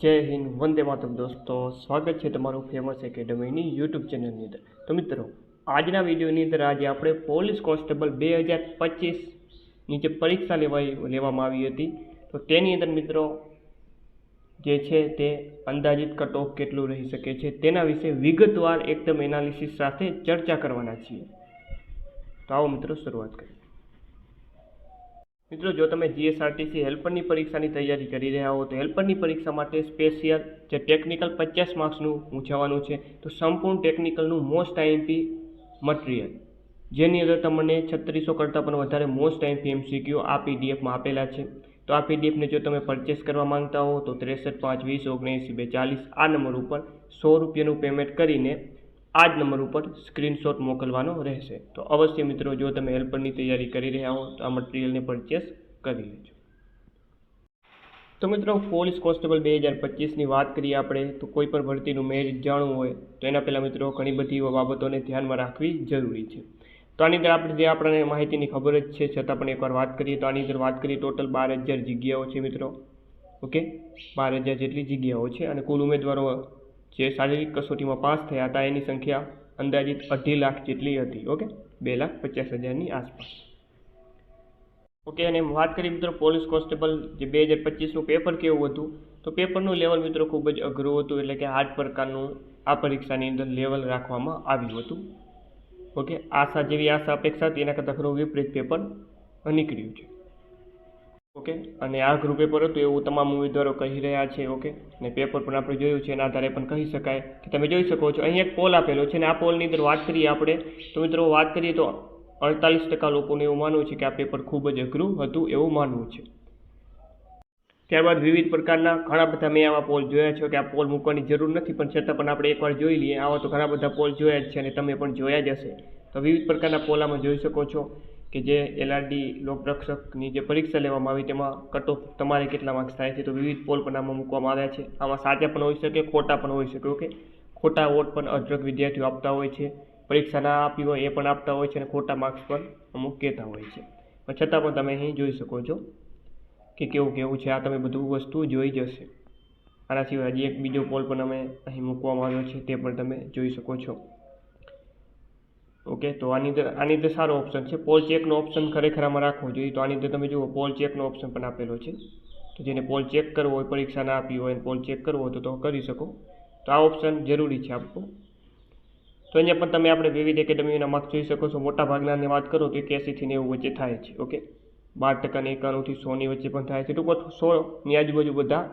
જય હિન્દ, વંદે માતરમ દોસ્તો. સ્વાગત છે તમારું ફેમસ એકેડમીની યુટ્યુબ ચેનલની અંદર. તો મિત્રો, આજના વિડીયોની અંદર આજે આપણે પોલીસ કોન્સ્ટેબલ બે હજાર પચીસની જે પરીક્ષા લેવાઈ, લેવામાં આવી હતી. તો તેની અંદર મિત્રો, જે છે તે અંદાજિત કટ ઓફ કેટલું રહી શકે છે તેના વિશે વિગતવાર એકદમ એનાલિસિસ સાથે ચર્ચા કરવાના છીએ. તો આવો મિત્રો, શરૂઆત કરીએ. મિત્રો, જો તમે જીએસઆરટીસી હેલ્પરની પરીક્ષાની તૈયારી કરી રહ્યા હો, તો હેલ્પરની પરીક્ષા માટે સ્પેશિયલ જે ટેકનિકલ પચાસ માર્ક્સનું પૂછાવાનું છે, તો સંપૂર્ણ ટેકનિકલનું મોસ્ટ આઈએમપી મટીરિયલ જેની અંદર તમને છત્રીસો કરતાં પણ વધારે મોસ્ટ આઈએમપી એમસીક્યુ આ પીડીએફમાં આપેલા છે. તો આ પીડીએફને જો તમે પરચેસ કરવા માંગતા હો, તો ત્રેસઠ પાંચ વીસ ઓગણએંસી બે ચાલીસ આ નંબર ઉપર સો રૂપિયાનું પેમેન્ટ કરીને આ જ નંબર ઉપર સ્ક્રીનશોટ મોકલવાનો રહેશે. તો અવશ્ય મિત્રો, જો તમે હેલ્પરની તૈયારી કરી રહ્યા હો, તો આ મટીરિયલને પરચેસ કરી લેજો. તો મિત્રો, પોલીસ કોન્સ્ટેબલ બે હજાર પચીસની વાત કરીએ આપણે, તો કોઈ પણ ભરતીનું મેરિટ જાણવું હોય, તો એના પહેલાં મિત્રો, ઘણી બધી બાબતોને ધ્યાનમાં રાખવી જરૂરી છે. તો આની અંદર આપણે જે આપણને માહિતીની ખબર જ છે, છતાં પણ એકવાર વાત કરીએ, તો આની અંદર વાત કરીએ ટોટલ બાર હજાર જગ્યાઓ છે મિત્રો. ઓકે? બાર હજાર જેટલી જગ્યાઓ છે અને કુલ ઉમેદવારો જે શારીરિક કસોટીમાં પાસ થયા હતા, એની સંખ્યા અંદાજિત અઢી લાખ જેટલી હતી, ઓકે? બે લાખ પચાસ હજારની આસપાસ. ઓકે, અને વાત કરીએ મિત્રો પોલીસ કોન્સ્ટેબલ જે બે હજાર પચીસનું પેપર કેવું હતું, તો પેપરનું લેવલ મિત્રો ખૂબ જ અઘરું હતું, એટલે કે આઠ પ્રકારનું આ પરીક્ષાની અંદર લેવલ રાખવામાં આવ્યું હતું. ઓકે, આશા જેવી આશા અપેક્ષા હતી, એના કરતાં ઘણું વિપરીત પેપર નીકળ્યું છે. ઓકે? અને આ ગ્રુપે પર હતું, એવું તમામ ઉમેદવારો કહી રહ્યા છે, ઓકે? અને પેપર પણ આપણે જોયું છે, એના આધારે પણ કહી શકાય કે તમે જોઈ શકો છો, અહીં એક પોલ આપેલો છે અને આ પોલની અંદર વાત કરીએ આપણે, તો મિત્રો વાત કરીએ તો અડતાલીસ ટકા લોકોને એવું માનવું છે કે આ પેપર ખૂબ જ અઘરું હતું એવું માનવું છે. ત્યારબાદ વિવિધ પ્રકારના ઘણા બધા મેં આવા પોલ જોયા છે કે આ પોલ મૂકવાની જરૂર નથી, પણ છતાં પણ આપણે એકવાર જોઈ લઈએ. આવા તો ઘણા બધા પોલ જોયા જ છે, અને તમે પણ જોયા જ હશે. તો વિવિધ પ્રકારના પોલ આમાં જોઈ શકો છો. કે જે એલઆરડી લોકરક્ષકની જે પરીક્ષા લેવામાં આવી તેમાં કટ ઓફ તમારે કેટલા માર્ક્સ થાય છે તો વિવિધ પોલ પણ આમાં મૂકવામાં આવ્યા છે. આમાં સાચા પણ હોઈ શકે, ખોટા પણ હોઈ શકે ઓકે ખોટા વોટ પણ અઢળક વિદ્યાર્થીઓ આપતા હોય છે. પરીક્ષા ના આપી હોય એ પણ આપતા હોય છે અને ખોટા માર્ક્સ પણ અમુક કહેતા હોય છે. પણ છતાં પણ તમે અહીં જોઈ શકો છો કે કેવું કેવું છે, આ તમે બધું વસ્તુ જોઈ જશે આના સિવાય હજી એક બીજો પોલ પણ અમે અહીં મૂકવામાં આવ્યો છે, તે પણ તમે જોઈ શકો છો. ઓકે તો આની અંદર આની અંદર સારો ઓપ્શન છે. પોલ ચેકનો ઓપ્શન ખરેખર આમાં રાખવો જોઈએ. તો આની અંદર તમે જુઓ પોલ ચેકનો ઓપ્શન પણ આપેલો છે. તો જેને પોલ ચેક કરવો હોય, પરીક્ષા ના આપી હોય પોલ ચેક કરવો હોય તો કરી શકો. તો આ ઓપ્શન જરૂરી છે આપવો તો અહીંયા પણ તમે આપણે વિવિધ એકેડમીના માર્ક્સ જોઈ શકો છો. મોટા ભાગનાની વાત કરો તો એક્યાસીથી નેવું વચ્ચે થાય છે. ઓકે બાર ટકાને એકાણુંથી સોની વચ્ચે પણ થાય છે. ટૂંકમાં સોની આજુબાજુ બધા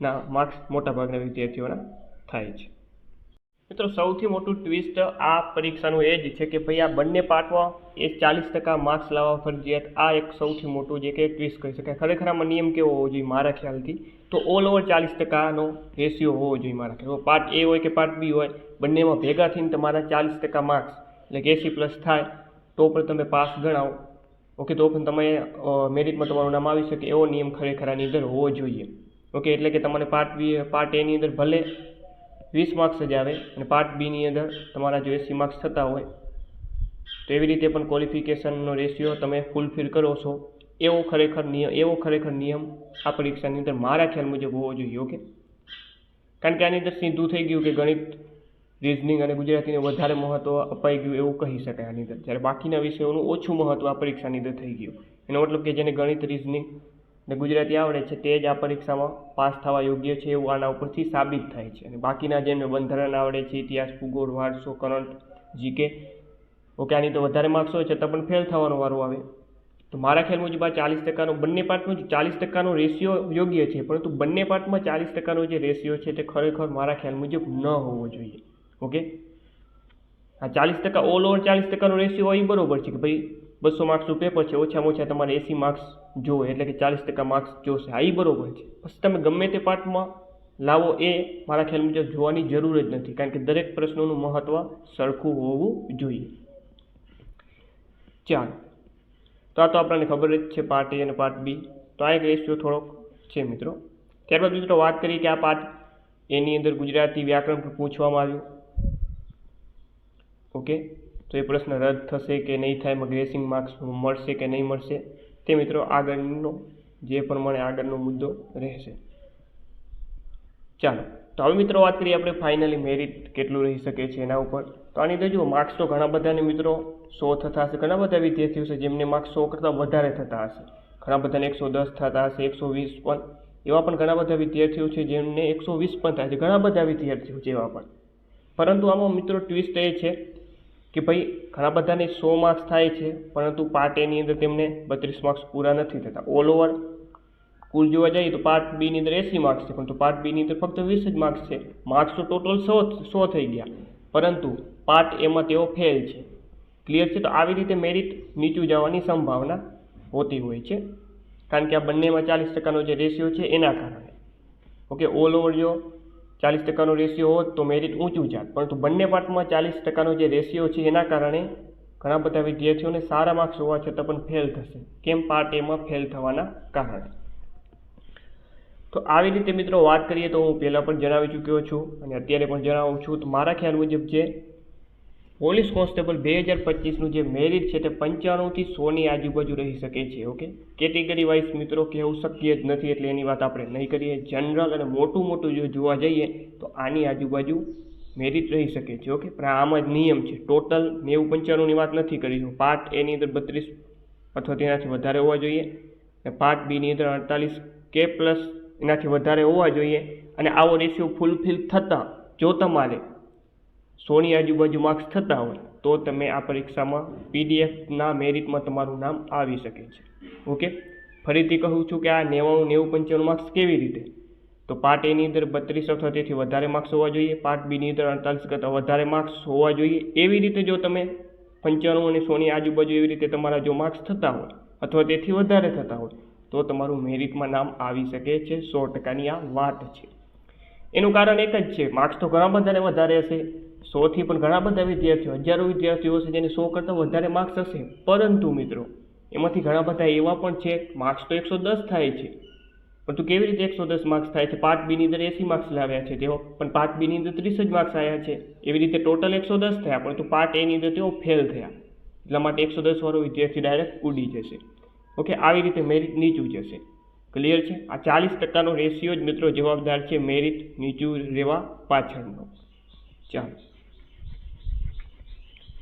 ના માર્ક્સ મોટા ભાગના વિદ્યાર્થીઓના થાય છે. મિત્રો, સૌથી મોટું ટ્વિસ્ટ આ પરીક્ષાનું એ જ છે કે ભાઈ આ બંને પાર્ટમાં એ ચાલીસ ટકા માર્ક્સ લાવવા ફરજિયાત. આ એક સૌથી મોટું જે કે ટ્વિસ્ટ કહી શકાય. ખરેખર આમાં નિયમ કેવો હોવો જોઈએ મારા ખ્યાલથી? તો ઓલ ઓવર ચાલીસ ટકાનો રેશિયો હોવો જોઈએ મારા ખ્યાલ પાર્ટ એ હોય કે પાર્ટ બી હોય, બંનેમાં ભેગા થઈને તમારા ચાલીસ ટકા માર્ક્સ એટલે કે એસી પ્લસ થાય, તો પણ તમે પાસ ગણાવો. ઓકે તો પણ તમે મેરિટમાં તમારું નામ આવી શકે એવો નિયમ ખરેખર આની અંદર હોવો જોઈએ. ઓકે એટલે કે તમારે પાર્ટ બી પાર્ટ એની અંદર ભલે વીસ માર્ક્સ જ આવે અને પાર્ટ બીની અંદર તમારા જો એસી માર્ક્સ થતા હોય, તો એવી રીતે પણ ક્વોલિફિકેશનનો રેશિયો તમે ફૂલફિલ કરો છો. એવો ખરેખર નિયમ એવો ખરેખર નિયમ આ પરીક્ષાની અંદર મારા ખ્યાલ મુજબ હોવો જોઈએ ઓકે કારણ કે આની અંદર સીધું થઈ ગયું કે ગણિત રિઝનિંગ અને ગુજરાતીને વધારે મહત્ત્વ અપાઈ ગયું એવું કહી શકાય આની અંદર. જ્યારે બાકીના વિષયોનું ઓછું મહત્ત્વ આ પરીક્ષાની અંદર થઈ ગયું. એનો મતલબ કે જેને ગણિત રિઝનિંગ ને ગુજરાતી આવડે છે તે જ આ પરીક્ષામાં પાસ થવા યોગ્ય છે એવું આના ઉપરથી સાબિત થાય છે. અને બાકીના જેમને બંધારણ આવડે છે, ઇતિહાસ, ભૂગોળ, વારસો, કરંટ, જીકે, ઓકે, આની તો વધારે માર્ક્સ હોય છતાં પણ ફેલ થવાનો વારો આવે. તો મારા ખ્યાલ મુજબ આ ચાલીસ ટકાનો, બંને પાર્ટમાં ચાલીસ ટકાનો રેશિયો યોગ્ય છે, પરંતુ બંને પાર્ટમાં ચાલીસ ટકાનો જે રેશિયો છે તે ખરેખર મારા ખ્યાલ મુજબ ન હોવો જોઈએ. ઓકે? આ ચાલીસ ટકા ઓલ ઓવર ચાલીસ ટકાનો રેશિયો હોય એ બરાબર છે કે ભાઈ બસો માર્ક્સનું પેપર છે, ઓછામાં ઓછા તમારે એસી માર્ક્સ જોવે, એટલે કે ચાલીસ ટકા માર્ક્સ જોશે. આ એ બરોબર છે. પછી તમે ગમે તે પાર્ટમાં લાવો એ, મારા ખ્યાલ મુજબ જોવાની જરૂર જ નથી, કારણ કે દરેક પ્રશ્નોનું મહત્ત્વ સરખું હોવું જોઈએ. ચાલો. તો આ તો આપણને ખબર જ છે પાર્ટ એ અને પાર્ટ બી તો આ એક રેશિયો થોડોક છે મિત્રો. ત્યારબાદ મિત્રો વાત કરીએ કે આ પાર્ટ એની અંદર ગુજરાતી વ્યાકરણ પણ પૂછવામાં આવ્યું. ઓકે? તો એ પ્રશ્ન રદ થશે કે નહીં થાય, એમાં ગ્રેસિંગ માર્ક્સ મળશે કે નહીં મળશે, તે મિત્રો આગળનો, જે પ્રમાણે આગળનો મુદ્દો રહેશે. ચાલો, તો હવે મિત્રો વાત કરીએ આપણે ફાઇનલી મેરિટ કેટલું રહી શકે છે એના ઉપર. તો આની અંદર જુઓ માર્ક્સ તો ઘણા બધાને મિત્રો સો થતા હશે. ઘણા બધા વિદ્યાર્થીઓ છે જેમને માર્ક્સ સો કરતાં વધારે થતા હશે. ઘણા બધાને એકસો દસ થતા હશે, એકસો વીસ પણ. એવા પણ ઘણા બધા વિદ્યાર્થીઓ છે જેમને એકસો વીસ પણ થાય છે. ઘણા બધા વિદ્યાર્થીઓ જેવા પણ. પરંતુ આમાં મિત્રો ટ્વિસ્ટ એ છે કે ભાઈ, ઘણા બધાને સો માર્ક્સ થાય છે, પરંતુ પાર્ટ એની અંદર તેમને બત્રીસ માર્ક્સ પૂરા નથી થતા. ઓલ ઓવર કુલ જોવા જઈએ તો પાર્ટ બીની અંદર એંસી માર્ક્સ છે, પરંતુ પાર્ટ બીની અંદર ફક્ત વીસ જ માર્ક્સ છે. માર્ક્સ તો ટોટલ સો સો થઈ ગયા. પરંતુ પાર્ટ એમાં તેઓ ફેલ છે. ક્લિયર છે? તો આવી રીતે મેરિટ નીચું જવાની સંભાવના હોતી હોય છે. કારણ કે આ બંનેમાં ચાલીસ ટકાનો જે રેશિયો છે, એના કારણે. ઓકે ઓલ ઓવર જો ચાલીસ ટકાનો રેશિયો હોત તો મેરિટ ઊંચું જાત. પરંતુ બંને પાર્ટમાં ચાલીસ ટકાનો જે રેશિયો છે એના કારણે ઘણા બધા વિદ્યાર્થીઓને સારા માર્ક્સ હોવા છતાં પણ ફેલ થશે. કેમ? પાર્ટ એમાં ફેલ થવાના કારણે. તો આવી રીતે મિત્રો વાત કરીએ તો હું પહેલાં પણ જણાવી ચૂક્યો છું અને અત્યારે પણ જણાવું છું. તો મારા ખ્યાલ મુજબ જે પોલીસ કોન્સ્ટેબલ બે હજાર પચીસનું જે મેરિટ છે તે પંચાણુંથી સોની આજુબાજુ રહી શકે છે, ઓકે? કેટેગરી વાઇઝ મિત્રો કહેવું શક્ય જ નથી એટલે એની વાત આપણે નહીં કરીએ. જનરલ અને મોટું મોટું જો જોવા જઈએ તો આની આજુબાજુ મેરિટ રહી શકે છે, ઓકે? પણ આમાં જ નિયમ છે. ટોટલ નેવું પંચાણુંની વાત નથી કરી પાર્ટ એની અંદર બત્રીસ અથવા તેનાથી વધારે હોવા જોઈએ અને પાર્ટ બીની અંદર અડતાલીસ કે પ્લસ એનાથી વધારે હોવા જોઈએ અને આવો રેશિયો ફૂલફિલ થતાં જો તમારે સોની આજુબાજુ માર્ક્સ થતા હોય, તો તમે આ પરીક્ષામાં પીડીએફના મેરિટમાં તમારું નામ આવી શકે છે. ઓકે ફરીથી કહું છું કે આ નેવાણું નેવું પંચાણું માર્ક્સ કેવી રીતે? તો પાર્ટ એની અંદર બત્રીસ અથવા તેથી વધારે માર્ક્સ હોવા જોઈએ પાર્ટ બીની અંદર અડતાલીસ કરતાં વધારે માર્ક્સ હોવા જોઈએ. એવી રીતે જો તમે પંચાણું અને સોની આજુબાજુ એવી રીતે તમારા જો માર્ક્સ થતા હોય, અથવા તેથી વધારે થતા હોય, તો તમારું મેરિટમાં નામ આવી શકે છે. સો ટકાની આ વાત છે. એનું કારણ એક જ છે માર્ક્સ તો ઘણા બધાને વધારે હશે. સોથી પણ ઘણા બધા વિદ્યાર્થીઓ, હજારો વિદ્યાર્થીઓ છે જેને સો કરતાં વધારે માર્ક્સ હશે. પરંતુ મિત્રો, એમાંથી ઘણા બધા એવા પણ છે માર્ક્સ તો એકસો દસ થાય છે. પરંતુ કેવી રીતે એકસો દસ માર્ક્સ થાય છે? પાર્ટ બીની અંદર એંસી માર્ક્સ લાવ્યા છે તેઓ, પણ પાર્ટ બીની અંદર ત્રીસ જ માર્ક્સ આવ્યા છે. એવી રીતે ટોટલ એકસો દસ થયા પરંતુ પાર્ટ એની અંદર તેઓ ફેલ થયા. એટલા માટે એકસો દસ વાળો વિદ્યાર્થી ડાયરેક્ટ ઉડી જશે. ઓકે, આવી રીતે મેરિટ નીચું જશે. ક્લિયર છે? આ ચાલીસ ટકાનો રેશિયો જ મિત્રો જવાબદાર છે મેરિટ નીચું રહેવા પાછળનો. ચાલો.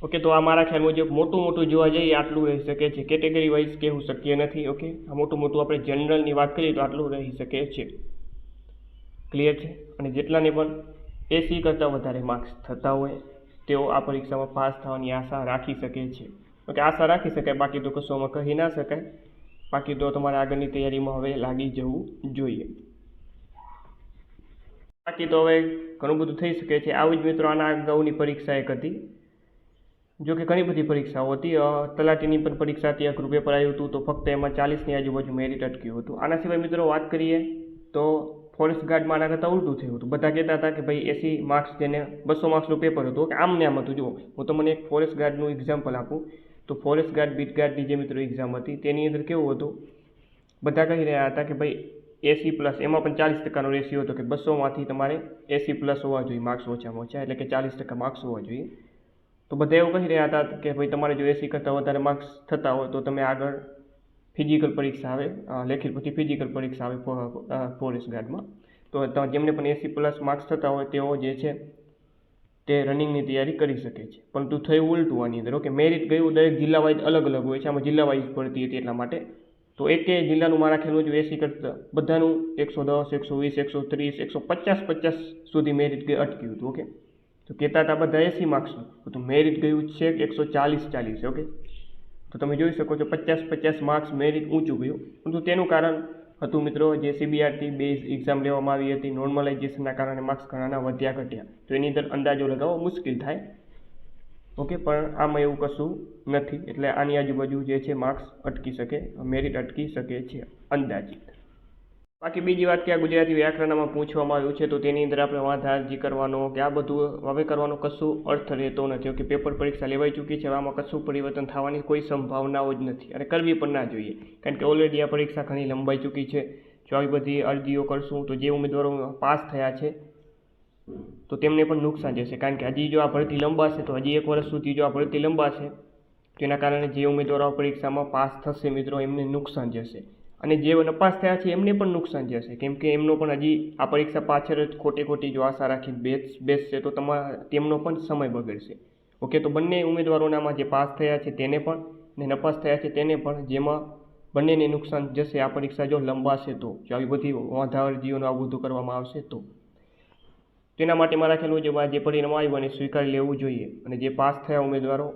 ઓકે તો આ મારા ખ્યાલ મુજબ મોટું મોટું જોવા જઈએ આટલું રહી શકે છે. કેટેગરી વાઇઝ કહેવું શક્ય નથી. ઓકે આ મોટું મોટું આપણે જનરલની વાત કરીએ તો આટલું રહી શકે છે. ક્લિયર છે? અને જેટલાને પણ એસી કરતાં વધારે માર્ક્સ થતા હોય, તેઓ આ પરીક્ષામાં પાસ થવાની આશા રાખી શકે છે. ઓકે આશા રાખી શકાય, બાકી તો કશોમાં કહી ના શકાય. બાકી તો તમારે આગળની તૈયારીમાં હવે લાગી જવું જોઈએ. બાકી તો હવે ઘણું બધું થઈ શકે છે. આવી જ મિત્રો આના અગાઉની પરીક્ષા એક હતી. જો કે ઘણી બધી પરીક્ષાઓ હતી. તલાટીની પણ પરીક્ષા હતી અઘરું પેપર આવ્યું હતું, તો ફક્ત એમાં ચાલીસની આજુબાજુ મેરિટ અટક્યું હતું. આના સિવાય મિત્રો વાત કરીએ તો ફોરેસ્ટ ગાર્ડમાં આના કરતાં ઉલટું થયું હતું. બધા કહેતા હતા કે ભાઈ એસી માર્ક્સ જેને બસો માર્ક્સનું પેપર હતું કે આમ ને આમ હતું. જુઓ, હું તમને એક ફોરેસ્ટ ગાર્ડનું એક્ઝામ્પલ આપું. તો ફોરેસ્ટ ગાર્ડ બીટ ગાર્ડની જે મિત્રો એક્ઝામ હતી, તેની અંદર કેવું હતું? બધા કહી રહ્યા હતા કે ભાઈ એસી પ્લસ એમાં પણ ચાલીસ ટકાનો રેશિયો હતો કે બસોમાંથી તમારે એસી પ્લસ હોવા જોઈએ માર્ક્સ ઓછામાં ઓછા, એટલે કે ચાલીસ ટકા માર્ક્સ હોવા જોઈએ. તો બધા એવું કહી રહ્યા હતા કે ભાઈ તમારે જો એસી કરતાં વધારે માર્ક્સ થતા હોય તો તમે આગળ ફિઝિકલ પરીક્ષા આવે લેખિત પછી ફિઝિકલ પરીક્ષા આવે ફોરેસ્ટ ગાર્ડમાં તો જેમને પણ એસી પ્લસ માર્ક્સ થતા હોય તેઓ જે છે તે રનિંગની તૈયારી કરી શકે છે. પરંતુ થયું ઉલટું આની અંદર ઓકે મેરિટ ગયું દરેક જિલ્લા વાઇઝ અલગ અલગ હોય છે, આમાં જિલ્લા વાઇઝ પડતી હતી એટલા માટે. તો એક જિલ્લાનું મારા ખ્યાલ જો એસી કરતાં બધાનું એકસો દસ, એકસો વીસ, એકસો ત્રીસ, એકસો પચાસ પચાસ સુધી મેરિટ અટક્યું હતું, ઓકે? તો કહેતા હતા બધા એસી માર્ક્સનું તો મેરિટ ગયું છે એકસો ચાલીસ ચાલીસ ઓકે તો તમે જોઈ શકો છો પચાસ પચાસ માર્ક્સ મેરિટ ઊંચું ગયું. પરંતુ તેનું કારણ હતું મિત્રો જે સીબીઆરટી બેઝ એક્ઝામ લેવામાં આવી હતી નોર્મલાઇઝેશનના કારણે માર્ક્સ ઘણાના વધ્યા ઘટ્યા. તો એની અંદર અંદાજો લગાવવો મુશ્કેલ થાય. ઓકે પણ આમાં એવું કશું નથી. એટલે આની આજુબાજુ જે છે માર્ક્સ અટકી શકે મેરિટ અટકી શકે છે, અંદાજિત. બાકી બીજી વાત કે આ ગુજરાતી વ્યાકરણમાં પૂછવામાં આવ્યું છે, તો તેની અંદર આપણે વાંધા અરજી કરવાનો કે આ બધું હવે કરવાનો કશું અર્થ રહેતો નથી. કે પેપર પરીક્ષા લેવાઈ ચૂકી છે આમાં કશું પરિવર્તન થવાની કોઈ સંભાવનાઓ જ નથી અને કરવી પણ ના જોઈએ. કારણ કે ઓલરેડી આ પરીક્ષા ઘણી લંબાઈ ચૂકી છે. જો આવી બધી અરજીઓ કરશું, તો જે ઉમેદવારો પાસ થયા છે, તો તેમને પણ નુકસાન જશે. કારણ કે હજી જો આ ભરતી લંબાશે, તો હજી એક વર્ષ સુધી જો આ ભરતી લંબાશે તેના કારણે જે ઉમેદવારો પરીક્ષામાં પાસ થશે મિત્રો, એમને નુકસાન જશે. અને જે નપાસ થયા છે એમને પણ નુકસાન જશે. કેમ કે એમનો પણ હજી આ પરીક્ષા પાછળ જ ખોટી ખોટી જો આશા રાખી બેસ બેસશે તો તમારા તેમનો પણ સમય બગડશે. ઓકે, તો બંને ઉમેદવારોનામાં જે પાસ થયા છે તેને પણ ને નપાસ થયા છે તેને પણ જેમાં બંનેને નુકસાન જશે, આ પરીક્ષા જો લંબાશે તો, જો આવી બધી વાંધાવરજીઓનું આ બધું કરવામાં આવશે તો. તેના માટે મારા ખ્યાલ મુજબ આ જે પરિણામ આવ્યું એને સ્વીકારી લેવું જોઈએ. અને જે પાસ થયા ઉમેદવારો,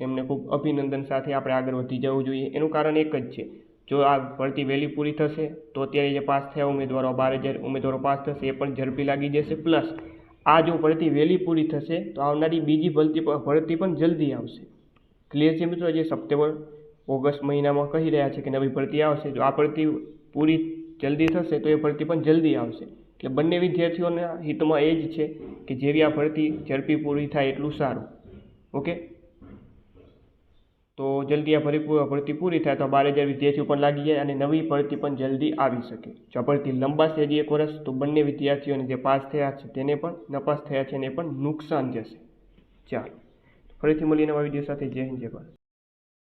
એમને ખૂબ અભિનંદન સાથે આપણે આગળ વધી જવું જોઈએ. એનું કારણ એક જ છે. જો આ ભરતી વહેલી પૂરી થશે, તો અત્યારે જે પાસ થયા ઉમેદવારો, બાર હજાર ઉમેદવારો પાસ થશે, એ પણ ઝડપી લાગી જશે. પ્લસ, આ જો ભરતી વહેલી પૂરી થશે, તો આવનારી બીજી ભરતી ભરતી પણ જલ્દી આવશે. ક્લિયર છે મિત્રો? જે સપ્ટેમ્બર, ઓગસ્ટ મહિનામાં કહી રહ્યા છે કે નવી ભરતી આવશે, જો આ ભરતી પૂરી જલ્દી થશે, તો એ ભરતી પણ જલ્દી આવશે. એટલે બંને વિદ્યાર્થીઓના હિતમાં એ જ છે કે જેવી આ ભરતી ઝડપી પૂરી થાય એટલું સારું. ઓકે તો જલ્દી આ ભરી ભરતી પૂરી થાય તો બાર હજાર વિદ્યાર્થીઓ પણ લાગી જાય અને નવી ભરતી પણ જલ્દી આવી શકે. જો ભરતી લંબાશે હજી એક વર્ષ તો બંને વિદ્યાર્થીઓને જે પાસ થયા છે તેને પણ નપાસ થયા છે એને પણ નુકસાન જશે. ચાલો. ફરીથી મળીએ નવા વીડિયો સાથે. જય હિન્દ, જય ભારત.